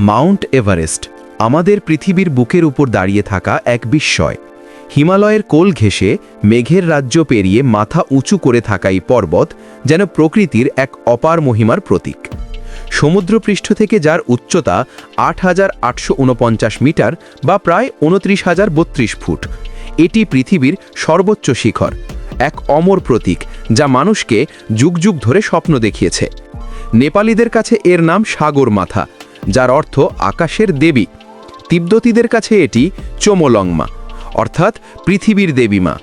Mount Everest, আমাদের পৃথিবীর বুকের উপর দাঁড়িয়ে থাকা এক বিস্ময়। হিমালয়ের কোল ঘেঁষে মেঘের রাজ্য পেরিয়ে মাথা উঁচু করে থাকা এই পর্বত যেন প্রকৃতির এক অপার মহিমার প্রতীক। সমুদ্রপৃষ্ঠ থেকে যার উচ্চতা আট হাজার আটশো উনপঞ্চাশ মিটার বা প্রায় উনত্রিশ হাজার বত্রিশ ফুট, এটি পৃথিবীর সর্বোচ্চ শিখর, এক অমর প্রতীক যা মানুষকে যুগ যুগ ধরে স্বপ্ন দেখিয়েছে। নেপালিদের কাছে এর নাম সাগর মাথা যার অর্থ আকাশের দেবী। তিব্বতীদের কাছে এটি চোমলংমা, অর্থাৎ পৃথিবীর দেবীমা।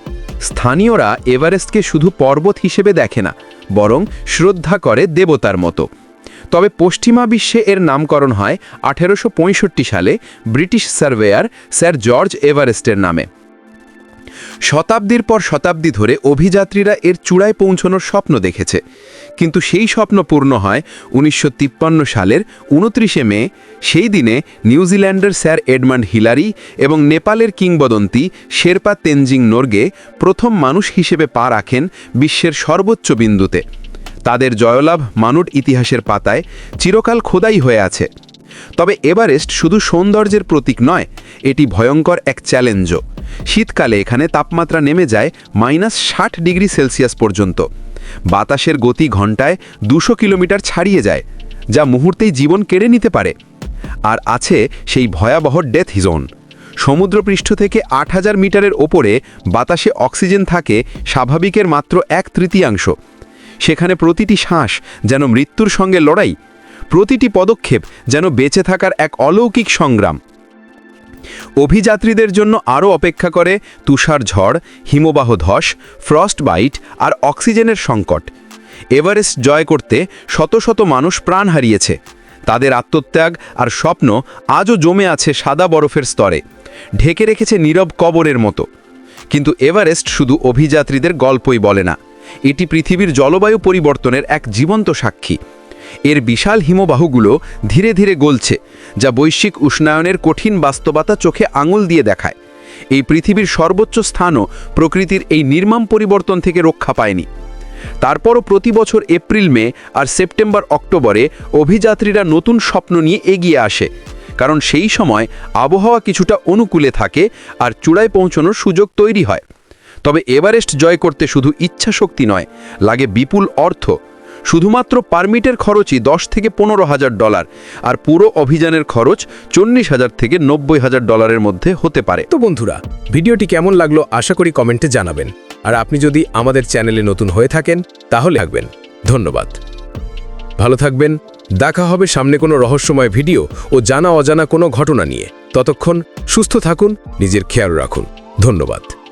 স্থানীয়রা এভারেস্টকে শুধু পর্বত হিসেবে দেখে না, বরং শ্রদ্ধা করে দেবতার মতো। তবে পশ্চিমা বিশ্বে এর নামকরণ হয় আঠেরোশো পঁয়ষট্টি সালে ব্রিটিশ সার্ভেয়ার স্যার জর্জ এভারেস্টের নামে। শতাব্দীর পর শতাব্দী ধরে অভিযাত্রীরা এর চূড়ায় পৌঁছনোর স্বপ্ন দেখেছে। কিন্তু সেই স্বপ্ন পূর্ণ হয় উনিশশো তিপ্পান্ন সালের উনত্রিশে মে, সেই দিনে নিউজিল্যান্ডের স্যার এডমান্ড হিলারি এবং নেপালের কিংবদন্তি শেরপা তেনজিং নোর্গে প্রথম মানুষ হিসেবে পা রাখেন বিশ্বের সর্বোচ্চ বিন্দুতে। তাদের জয়লাভ মানুট ইতিহাসের পাতায় চিরকাল খোদাই হয়ে আছে। তবে এভারেস্ট শুধু সৌন্দর্যের প্রতীক নয়, এটি ভয়ঙ্কর এক চ্যালেঞ্জও। শীতকালে এখানে তাপমাত্রা নেমে যায় মাইনাস ষাট ডিগ্রি সেলসিয়াস পর্যন্ত। বাতাসের গতি ঘন্টায় দুশো কিলোমিটার ছাড়িয়ে যায়, যা মুহূর্তেই জীবন কেড়ে নিতে পারে। আর আছে সেই ভয়াবহ ডেথ জোন সমুদ্রপৃষ্ঠ থেকে আট হাজার মিটারের ওপরে বাতাসে অক্সিজেন থাকে স্বাভাবিকের মাত্র এক তৃতীয়াংশ। সেখানে প্রতিটি শ্বাস যেন মৃত্যুর সঙ্গে লড়াই, প্রতিটি পদক্ষেপ যেন বেঁচে থাকার এক অলৌকিক সংগ্রাম। অভিযাত্রীদের জন্য আরও অপেক্ষা করে তুষার ঝড়, হিমবাহ ধস ফ্রস্ট বাইট আর অক্সিজেনের সংকট। এভারেস্ট জয় করতে শত শত মানুষ প্রাণ হারিয়েছে। তাদের আত্মত্যাগ আর স্বপ্ন আজও জমে আছে সাদা বরফের স্তরে। ঢেকে রেখেছে নীরব কবরের মতো। কিন্তু এভারেস্ট শুধু অভিযাত্রীদের গল্পই বলে না। এটি পৃথিবীর জলবায়ু পরিবর্তনের এক জীবন্ত সাক্ষী। এর বিশাল হিমবাহুগুলো ধীরে ধীরে গলছে, যা বৈশ্বিক উষ্ণায়নের কঠিন বাস্তবতা চোখে আঙুল দিয়ে দেখায়। এই পৃথিবীর সর্বোচ্চ স্থানও প্রকৃতির এই নির্মম পরিবর্তন থেকে রক্ষা পায়নি। তারপরও প্রতি বছর এপ্রিল, মে আর সেপ্টেম্বর, অক্টোবরে অভিযাত্রীরা নতুন স্বপ্ন নিয়ে এগিয়ে আসে, কারণ সেই সময় আবহাওয়া কিছুটা অনুকূলে থাকে আর চূড়ায় পৌঁছানোর সুযোগ তৈরি হয়। তবে এভারেস্ট জয় করতে শুধু ইচ্ছা শক্তি নয়, লাগে বিপুল অর্থ শুধুমাত্র পারমিটের খরচই দশ থেকে পনেরো হাজার ডলার, আর পুরো অভিযানের খরচ চল্লিশ হাজার থেকে নব্বই হাজার ডলারের মধ্যে হতে পারে। তো বন্ধুরা, ভিডিওটি কেমন লাগল আশা করি কমেন্টে জানাবেন। আর আপনি যদি আমাদের চ্যানেলে নতুন হয়ে থাকেন, তাহলে থাকবেন। ধন্যবাদ। ভালো থাকবেন, দেখা হবে সামনে কোনো রহস্যময় ভিডিও ও জানা অজানা কোনো ঘটনা নিয়ে। ততক্ষণ সুস্থ থাকুন, নিজের খেয়াল রাখুন। ধন্যবাদ।